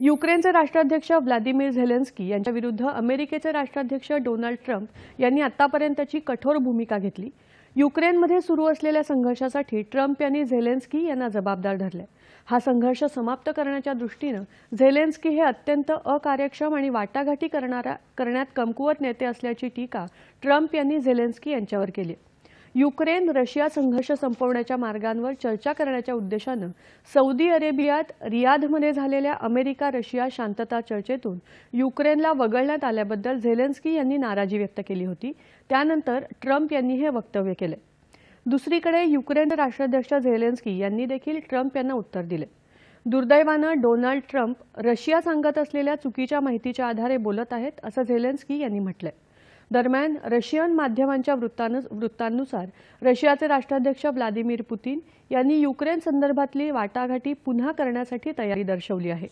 युक्रेनचे राष्ट्राध्यक्ष Vladimir Zelensky यांच्या विरुद्ध अमेरिकेचे राष्ट्राध्यक्ष डोनाल्ड ट्रम्प यांनी आतापर्यंतची कठोर भूमिका घेतली. युक्रेनमध्ये सुरू असलेल्या संघर्षासाठी ट्रम्प यांनी झेलेन्स्की यांना जबाबदार धरले. हा संघर्ष समाप्त करण्याच्या दृष्टीनं झेलेन्स्की हे अत्यंत अकार्यक्षम आणि वाटाघाटी करणारा करण्यात कमकुवत नेते असल्याची टीका ट्रम्प यांनी झेलेन्स्की यांच्यावर केली. युक्रेन रशिया संघर्ष संपवण्याच्या मार्गांवर चर्चा करण्याच्या उद्देशानं सौदी अरेबियात रियाधमध्ये झालेल्या अमेरिका रशिया शांतता चर्चेतून युक्रेनला वगळण्यात आल्याबद्दल झेलेन्स्की यांनी नाराजी व्यक्त केली होती. त्यानंतर ट्रम्प यांनी हे वक्तव्य केले. दुसरीकडे युक्रेन राष्ट्राध्यक्ष झेलेन्स्की यांनी देखील ट्रम्प यांना उत्तर दिले. दुर्दैवानं डोनाल्ड ट्रम्प रशिया सांगत असलेल्या चुकीच्या माहितीच्या आधारे बोलत आहेत असं झेलेन्स्की यांनी म्हटलंय. दरम्यान रशियन माध्यमांच्या वृत्तानु वृत्तांनुसार रशियाचे राष्ट्राध्यक्ष व्लादिमीर पुतीन यांनी युक्रेन संदर्भातली वाटाघाटी पुन्हा करण्यासाठी तयारी दर्शवली आहे.